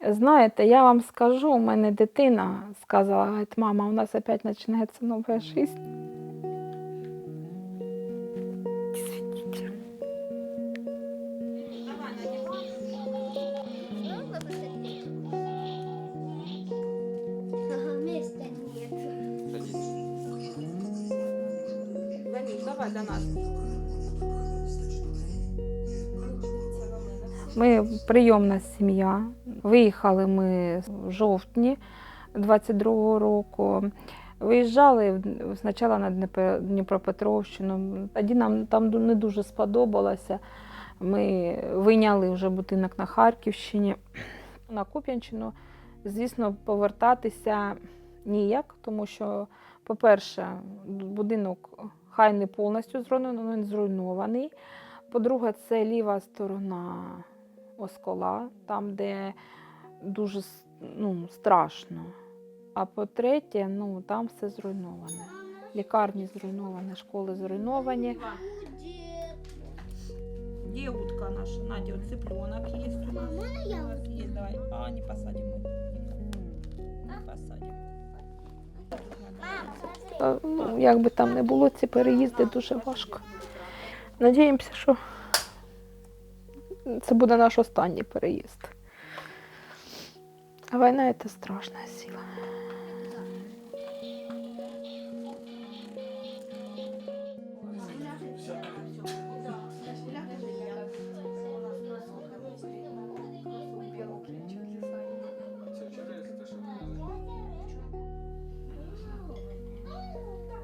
Знаєте, я вам скажу, у мене дитина сказала, мама, у нас опять починається нова життя. До нас. Ми прийомна сім'я. Виїхали ми в жовтні 22-го року. Виїжджали спочатку на Дніпропетровщину. Тоді нам там не дуже сподобалося. Ми вийняли вже будинок на Харківщині, на Куп'янщину. Звісно, повертатися ніяк, тому що, по-перше, будинок хай не повністю зруйнований, він зруйнований. По-друге, це ліва сторона оскола, там, де дуже ну, страшно. А по-третє, ну, там все зруйноване. Лікарні зруйновані, школи зруйновані. Где утка наша? Надя, вот цыпленок есть у нас. Можно я У вас есть, давай. А, не посадим. Не посадим. Мама. Та, Ну, як би там не було, ці переїзди дуже важко. Надіємося, що це буде наш останній переїзд. А війна це страшна сила.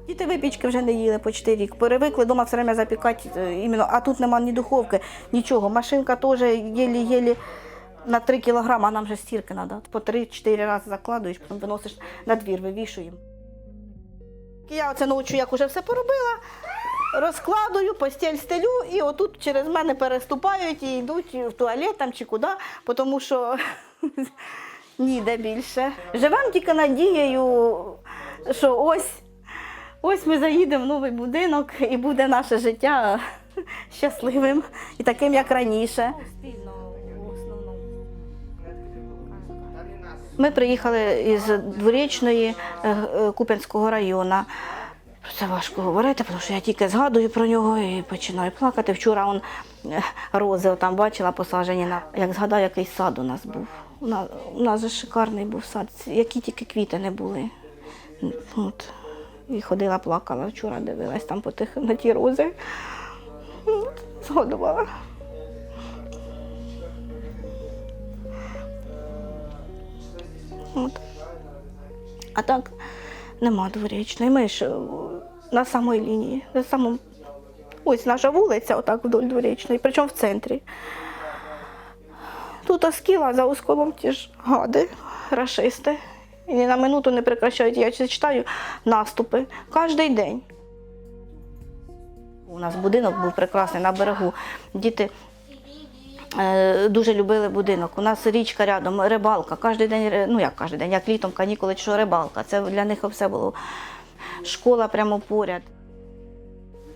Діти випічки вже не їли почти рік. Перевикли вдома все время запікати, е, іменно, а тут нема ні духовки, нічого. Машинка теж єлі-єлі на 3 кілограми, а нам вже стірки треба. По 3-4 рази закладуєш, потім виносиш на двір, вивішуємо. Я оце ночі, як уже все поробила, розкладую, постіль стелю, і отут через мене переступають і йдуть в туалет там чи куди, тому що ніде більше. Живемо тільки надією, що ось. Ось ми заїдемо в новий будинок і буде наше життя щасливим і таким, як раніше. Ми приїхали із дворічної е, е, Куп'янського району. Про це важко говорити, тому що я тільки згадую про нього і починаю плакати. Вчора он, е, рози там бачила посаджені. На... Як згадаю, який сад у нас був. У нас, у нас же шикарний був сад, які тільки квіти не були. От. І ходила, плакала вчора, дивилась там по тих на ті рози. Згодувала. От. А так нема дворічної. Ми ж е, на самій лінії, на самому. Ось наша вулиця, отак вдоль дворічної, причому в центрі. Тут оскіла, за осколом ті ж гади, рашисти. І на минуту не прекращають. Я читаю наступи кожен день. У нас будинок був прекрасний на берегу. Діти е, дуже любили будинок. У нас річка рядом, рибалка. Кожен день, ну як кожен день, як літом, канікули, що рибалка. Це для них все було. Школа прямо поряд.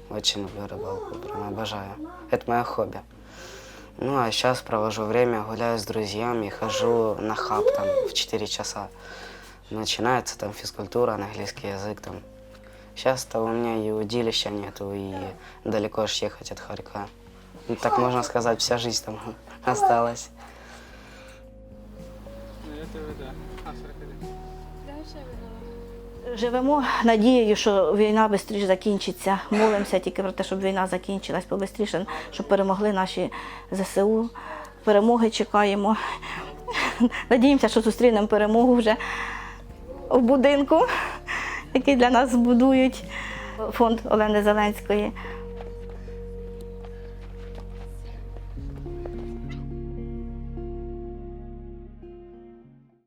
Очень люблю рыбалку, прям обожаю. Это мое хобби. Ну, а сейчас провожу время, гуляю с друзьями, хожу на хаб там в 4 часа. Начинается там физкультура, английский язык там. Сейчас-то у меня и удилища нету, и далеко аж ехать от Харькова. Ну, так можно сказать, вся жизнь там осталась. Живемо надією, що війна швидше закінчиться. Молимося тільки про те, щоб війна закінчилась побистріше, щоб перемогли наші ЗСУ. Перемоги чекаємо. Надіємося, що зустрінемо перемогу вже в будинку, який для нас будують фонд Олени Зеленської.